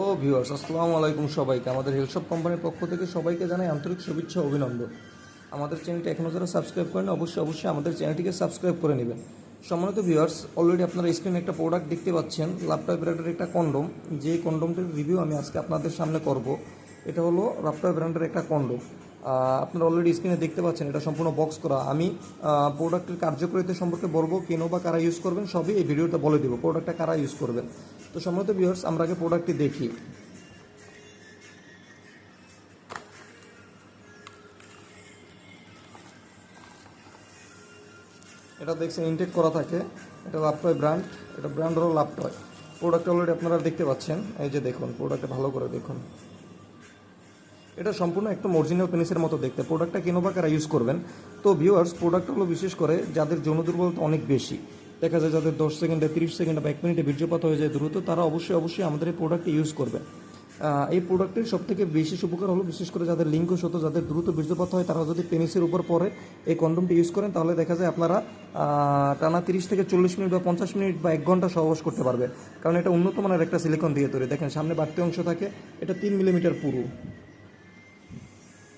ও viewers, আসসালামু আলাইকুম সবাইকে। আমাদের হেলশপ কোম্পানির পক্ষ থেকে সবাইকে জানাই আন্তরিক শুভেচ্ছা অভিনন্দন। আমাদের চ্যানেলটি এখনও যারা সাবস্ক্রাইব করেন অবশ্যই অবশ্যই আমাদের চ্যানেলটিকে সাবস্ক্রাইব করে নেবেন। সম্মানিত ভিউয়ার্স অলরেডি আপনারা স্ক্রিনে একটা প্রোডাক্ট দেখতে পাচ্ছেন লাপটপ ব্র্যান্ডের একটা কন্ডম যে কন্ডমটির রিভিউ আমি আজকে আপনাদের সামনে করব, এটা হলো লাপটপ ব্র্যান্ডের একটা কন্ডম আপনারা অলরেডি স্ক্রিনে দেখতে পাচ্ছেন, এটা সম্পূর্ণ বক্স করা। আমি প্রোডাক্টের কার্যকারিতা সম্পর্কে বলব, কেন বা কারা ইউজ করবেন, সবই এই ভিডিওটা বলে দেবো প্রোডাক্টটা কারা ইউজ করবেন। তো সম্ভবত ভিউয়ার্স আমরা আগে প্রোডাক্টটি দেখি। এটা দেখছেন ইনটেক করা থাকে। এটা লাপটয় ব্র্যান্ড এটা ব্র্যান্ড হলো লাপটয় প্রোডাক্ট অলরেডি আপনারা দেখতে পাচ্ছেন। এই যে দেখুন প্রোডাক্টটা ভালো করে দেখুন। এটা সম্পূর্ণ একদম অরিজিনাল পেনিসের মতো দেখতে। প্রোডাক্টটা কেন বা কারা ইউজ করবেন? তো ভিউয়ার্স প্রোডাক্ট হলো বিশেষ করে যাদের যৌন দুর্বলতা অনেক বেশি। দেখা যায় যাদের দশ সেকেন্ডে, তিরিশ সেকেন্ডে বা এক মিনিটে বীর্যপাত হয়ে যায় দ্রুত, তারা অবশ্যই অবশ্যই আমাদের এই প্রোডাক্ট ইউজ করবে। এই প্রোডাক্টের সব থেকে বিশেষ উপকার হলো বিশেষ করে যাদের লিঙ্গ শত যাদের দ্রুত বীর্যপাত হয়, তারা যদি পেনিসের উপর পরে এই কন্ডমটি ইউজ করেন, তাহলে দেখা যায় আপনারা টানা তিরিশ থেকে চল্লিশ মিনিট বা পঞ্চাশ মিনিট বা এক ঘণ্টা সহবাস করতে পারবে। কারণ এটা উন্নত মানের একটা সিলিকন দিয়ে তৈরি। দেখেন, সামনে বাড়তি অংশ থাকে, এটা তিন মিলিমিটার পুরু।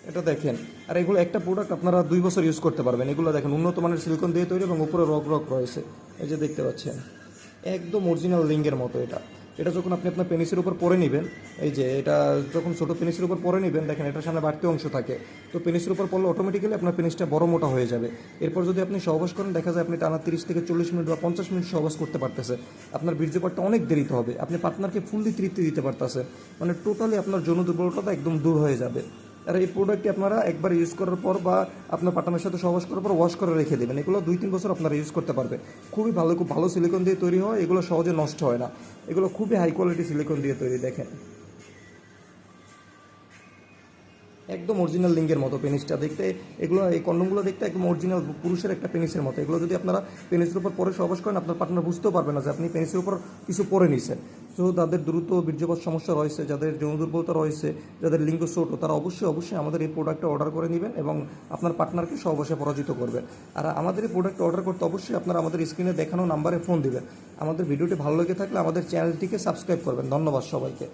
এটা দেখেন। আর এগুলো একটা প্রোডাক্ট আপনারা দুই বছর ইউজ করতে পারবেন। এগুলো দেখেন, উন্নত মানের সিলিকন দিয়ে তৈরি এবং উপরে রক রক রয়েছে। এই যে দেখতে পাচ্ছেন, একদম অরিজিনাল লিঙ্গের মতো এটা। এটা যখন আপনি আপনার পেনিসের উপর পরে নেবেন, এই যে এটা যখন ছোট পেনিসের উপর পরে নেবেন, দেখেন এটার সামনে বাড়তি অংশ থাকে। তো পেনিসের উপর পড়লে অটোমেটিক্যালি আপনার পেনিসটা বড় মোটা হয়ে যাবে। এরপর যদি আপনি সহবাস করেন, দেখা যায় আপনি টানা তিরিশ থেকে চল্লিশ মিনিট বা পঞ্চাশ মিনিট সহবাস করতে পারতেছে। আপনার বীর্যপাতটা অনেক দেরিতে হবে। আপনি পার্টনারকে ফুললি তৃপ্তি দিতে পারতেছেন। মানে টোটালি আপনার যৌন দুর্বলতা একদম দূর হয়ে যাবে। আর এই প্রোডাক্টটি আপনারা একবার ইউজ করার পর বা আপনার পাটামের সাথে সহবাস করার পর ওয়াশ করে রেখে দেবেন। এগুলো দুই তিন বছর আপনারা ইউজ করতে পারবে খুবই ভালো, খুব ভালো সিলিকন দিয়ে তৈরি হয়। এগুলো সহজে নষ্ট হয় না। এগুলো খুবই হাই কোয়ালিটি সিলিকন দিয়ে তৈরি, দেখেন। একদম অরিজিনাল লিঙ্গের মতো পেনিসটা দেখতে। এগুলো, এই কন্ডমগুলো দেখতে একদম অরিজিনাল পুরুষের একটা পেনিসের মতো। এগুলো যদি আপনারা পেনিসের উপর পরে সহবাস করেন, আপনার পার্টনার বুঝতেও পারবে না যে আপনি পেনিসের উপর কিছু পরে নিছেন। সো তাদের দ্রুত বীর্যপাত সমস্যা রয়েছে, যাদের যৌন দুর্বলতা রয়েছে, যাদের লিঙ্গ ছোট, তারা অবশ্যই অবশ্যই আমাদের এই প্রোডাক্টটা অর্ডার করে নেবেন এবং আপনার পার্টনারকে সহবাসে পরাজিত করবেন। আর আমাদের এই প্রোডাক্ট অর্ডার করতে অবশ্যই আপনারা আমাদের স্ক্রিনে দেখানো নাম্বারে ফোন দিবেন। আমাদের ভিডিওটি ভালো লেগে থাকলে আমাদের চ্যানেলটিকে সাবস্ক্রাইব করবেন। ধন্যবাদ সবাইকে।